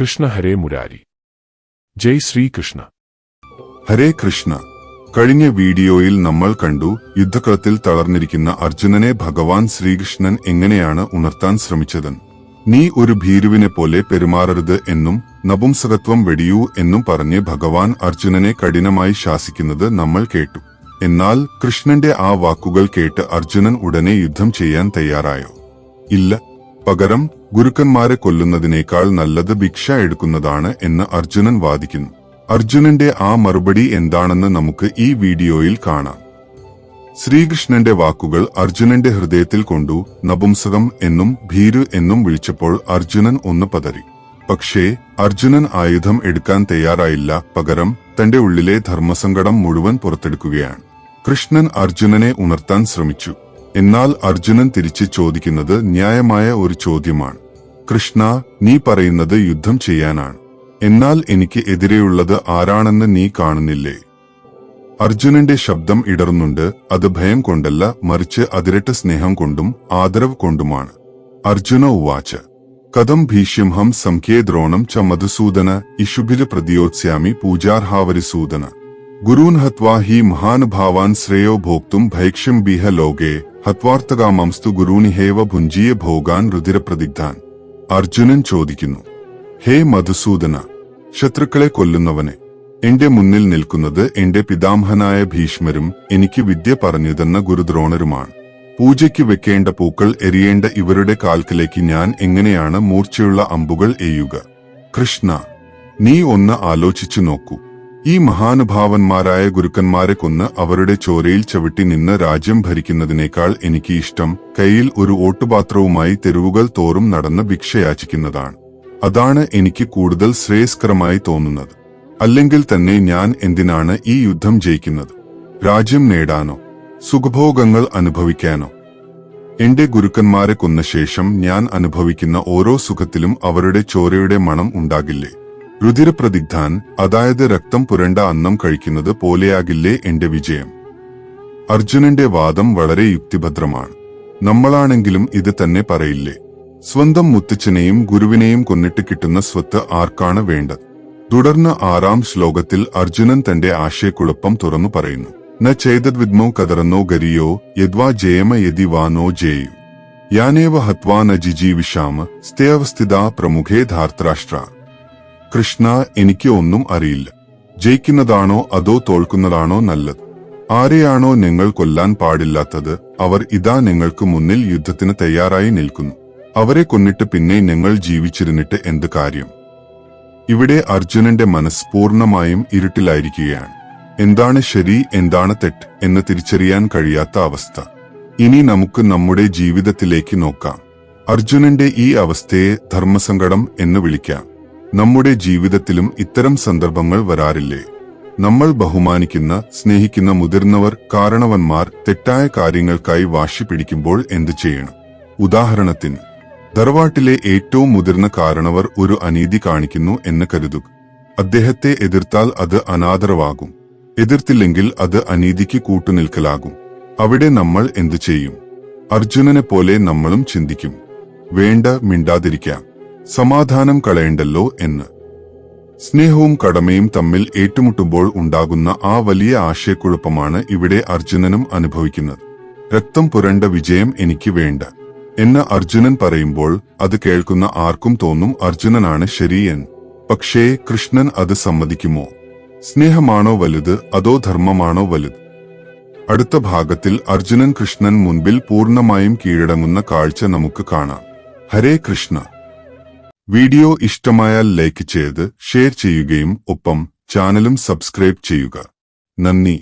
കൃഷ്ണ ഹരേ മുരാരി. ജയ് ശ്രീകൃഷ്ണ ഹരേ കൃഷ്ണ. കഴിഞ്ഞ വീഡിയോയിൽ നമ്മൾ കണ്ടു യുദ്ധക്കളത്തിൽ തളർന്നിരിക്കുന്ന അർജുനനെ ഭഗവാൻ ശ്രീകൃഷ്ണൻ എങ്ങനെയാണ് ഉണർത്താൻ ശ്രമിച്ചതെന്ന് നീ ഒരു ഭീരുവിനെ പോലെ പെരുമാറരുത് എന്നും നപുംസകത്വം വെടിയൂ എന്നും പറഞ്ഞ് ഭഗവാൻ അർജുനനെ കഠിനമായി ശാസിക്കുന്നത് നമ്മൾ കേട്ടു. എന്നാൽ കൃഷ്ണന്റെ ആ വാക്കുകൾ കേട്ട് അർജുനൻ ഉടനെ യുദ്ധം ചെയ്യാൻ തയ്യാറായോ? ഇല്ല. പകരം ഗുരുക്കന്മാരെ കൊല്ലുന്നതിനേക്കാൾ നല്ലത് ഭിക്ഷ എടുക്കുന്നതാണ് എന്ന് അർജുനൻ വാദിക്കുന്നു. അർജുനന്റെ ആ മറുപടി എന്താണെന്ന് നമുക്ക് ഈ വീഡിയോയിൽ കാണാം. ശ്രീകൃഷ്ണന്റെ വാക്കുകൾ അർജുനന്റെ ഹൃദയത്തിൽ കൊണ്ടു നപുംസകം എന്നും ഭീരു എന്നും വിളിച്ചപ്പോൾ അർജുനൻ ഒന്ന് പതറി. പക്ഷേ അർജുനൻ ആയുധം എടുക്കാൻ തയ്യാറായില്ല പകരം തന്റെ ഉള്ളിലെ ധർമ്മസങ്കടം മുഴുവൻ പുറത്തെടുക്കുകയാണ്. കൃഷ്ണൻ അർജുനനെ ഉണർത്താൻ ശ്രമിച്ചു. എന്നാൽ അർജുനൻ തിരിച്ച് ചോദിക്കുന്നത് ന്യായമായ ഒരു ചോദ്യമാണ്. കൃഷ്ണ നീ പറയുന്നത് യുദ്ധം ചെയ്യാനാണ്. എന്നാൽ എനിക്ക് എതിരെയുള്ളത് ആരാണെന്ന് നീ കാണുന്നില്ലേ? അർജുനന്റെ ശബ്ദം ഇടറുന്നുണ്ട്. അത് ഭയം കൊണ്ടല്ല മറിച്ച് അതിരട്ട സ്നേഹം കൊണ്ടും ആദരവ് കൊണ്ടുമാണ്. അർജുന ഉവാച്ച കഥം ഭീഷ്യം സംഖ്യേ ദ്രോണം ച മധുസൂദന ഇഷുഭില പ്രതിയോത്സ്യാമി പൂജാർഹാവരിസൂദന. ഗുരൂൻ ഹത്വാ ഹി മഹാനുഭാവാൻ ശ്രേയോ ഭോക്തും ഭൈക്ഷ്യം ബിഹ ലോകേ. ഹത്വാർത്ഥകാമംസ്തു ഗുരൂനിഹേവ ഭുഞ്ചിയ ഭോഗാൻ രുതിരപ്രതിഗ്ധാൻ അർജുനൻ ചോദിക്കുന്നു ഹേ മധുസൂദന ശത്രുക്കളെ കൊല്ലുന്നവനെ എന്റെ മുന്നിൽ നിൽക്കുന്നത് എന്റെ പിതാമഹനായ ഭീഷ്മരും എനിക്ക് വിദ്യ പറഞ്ഞുതന്ന ഗുരുദ്രോണരുമാണ്. പൂജയ്ക്ക് വെക്കേണ്ട പൂക്കൾ എരിയേണ്ട ഇവരുടെ കാൽക്കിലേക്ക് ഞാൻ എങ്ങനെയാണ് മൂർച്ചയുള്ള അമ്പുകൾ എയ്യുക? കൃഷ്ണ നീ ഒന്ന് ആലോചിച്ചു നോക്കൂ. ഈ മഹാനുഭാവന്മാരായ ഗുരുക്കന്മാരെ കൊന്ന് അവരുടെ ചോരയിൽ ചവിട്ടി നിന്ന് രാജ്യം ഭരിക്കുന്നതിനേക്കാൾ എനിക്ക് ഇഷ്ടം കയ്യിൽ ഒരു ഓട്ടുപാത്രവുമായി തെരുവുകൾ തോറും നടന്ന് ഭിക്ഷയാചിക്കുന്നതാണ്. അതാണ് എനിക്ക് കൂടുതൽ ശ്രേയസ്കരമായി തോന്നുന്നത്. അല്ലെങ്കിൽ തന്നെ ഞാൻ എന്തിനാണ് ഈ യുദ്ധം ജയിക്കുന്നത്? രാജ്യം നേടാനോ? സുഖഭോഗങ്ങൾ അനുഭവിക്കാനോ? എന്റെ ഗുരുക്കന്മാരെ കൊന്ന ശേഷം ഞാൻ അനുഭവിക്കുന്ന ഓരോ സുഖത്തിലും അവരുടെ ചോരയുടെ മണം ഉണ്ടാകില്ലേ? രുതിരപ്രതിഗ്ധാൻ അതായത് രക്തം പുരണ്ട അന്നം കഴിക്കുന്നത് പോലെയാകില്ലേ എന്റെ വിജയം? അർജുനന്റെ വാദം വളരെ യുക്തിഭദ്രമാണ്. നമ്മളാണെങ്കിലും ഇത് തന്നെ പറയില്ലേ? സ്വന്തം മുത്തച്ഛനെയും ഗുരുവിനെയും കൊന്നിട്ട് കിട്ടുന്ന സ്വത്ത് ആർക്കാണ് വേണ്ടത്? തുടർന്ന് ആറാം ശ്ലോകത്തിൽ അർജുനൻ തന്റെ ആശയക്കുഴപ്പം തുറന്നു പറയുന്നു. ന ചേതദ്വിദ്മോ കതറന്നോ ഗരിയോ യദ്വാ ജയമ യതി വാനോ ജേയു യാനേവ ഹത്വാ ന ജിജീവിഷാമ സ്ഥേവസ്ഥിത പ്രമുഖേ ധാർത്തരാഷ്ട്ര. കൃഷ്ണ എനിക്ക് ഒന്നും അറിയില്ല. ജയിക്കുന്നതാണോ അതോ തോൽക്കുന്നതാണോ നല്ലത്. ആരെയാണോ നിങ്ങൾ കൊല്ലാൻ പാടില്ലാത്തത് അവർ ഇതാ നിങ്ങൾക്ക് മുന്നിൽ യുദ്ധത്തിന് തയ്യാറായി നിൽക്കുന്നു. അവരെ കൊന്നിട്ട് പിന്നെ നിങ്ങൾ ജീവിച്ചിരുന്നിട്ട് എന്ത് കാര്യം? ഇവിടെ അർജുനന്റെ മനസ്സ് പൂർണമായും ഇരുട്ടിലായിരിക്കുകയാണ്. എന്താണ് ശരി എന്താണ് തെറ്റ് എന്ന് തിരിച്ചറിയാൻ കഴിയാത്ത അവസ്ഥ. ഇനി നമുക്ക് നമ്മുടെ ജീവിതത്തിലേക്ക് നോക്കാം. അർജുനന്റെ ഈ അവസ്ഥയെ ധർമ്മസങ്കടം എന്ന് വിളിക്കാം. നമ്മുടെ ജീവിതത്തിലും ഇത്തരം സന്ദർഭങ്ങൾ വരാറില്ലേ? നമ്മൾ ബഹുമാനിക്കുന്ന സ്നേഹിക്കുന്ന മുതിർന്നവർ കാരണവന്മാർ തെറ്റായ കാര്യങ്ങൾക്കായി വാശി പിടിക്കുമ്പോൾ എന്തു ചെയ്യണം? ഉദാഹരണത്തിന് ധർവാട്ടിലെ ഏറ്റവും മുതിർന്ന കാരണവർ ഒരു അനീതി കാണിക്കുന്നു എന്ന് കരുതുക. അദ്ദേഹത്തെ എതിർത്താൽ അത് അനാദരവാകും. എതിർത്തില്ലെങ്കിൽ അത് അനീതിക്ക് കൂട്ടുനിൽക്കലാകും. അവിടെ നമ്മൾ എന്തു ചെയ്യും? അർജുനനെ പോലെ നമ്മളും ചിന്തിക്കും. വേണ്ട മിണ്ടാതിരിക്കാം. സമാധാനം കളയണ്ടല്ലോ എന്ന്. സ്നേഹവും കടമയും തമ്മിൽ ഏറ്റുമുട്ടുമ്പോൾ ഉണ്ടാകുന്ന ആ വലിയ ആശയക്കുഴപ്പമാണ് ഇവിടെ അർജുനനും അനുഭവിക്കുന്നത്. രക്തം പുരണ്ട വിജയം എനിക്ക് വേണ്ട എന്ന് അർജുനൻ പറയുമ്പോൾ അത് കേൾക്കുന്ന ആർക്കും തോന്നും അർജുനനാണ് ശരിയൻ. പക്ഷേ കൃഷ്ണൻ അത് സമ്മതിക്കുമോ? സ്നേഹമാണോ വലുത്? അതോ ധർമ്മമാണോ വലുത്? അടുത്ത ഭാഗത്തിൽ അർജുനൻ കൃഷ്ണൻ മുൻപിൽ പൂർണമായും കീഴടങ്ങുന്ന കാഴ്ച നമുക്ക് കാണാം. ഹരേ കൃഷ്ണ. വീഡിയോ ഇഷ്ടമായാൽ ലൈക്ക് ചെയ്ത് ഷെയർ ചെയ്യുകയും ഒപ്പം ചാനലും സബ്സ്ക്രൈബ് ചെയ്യുക. നന്ദി.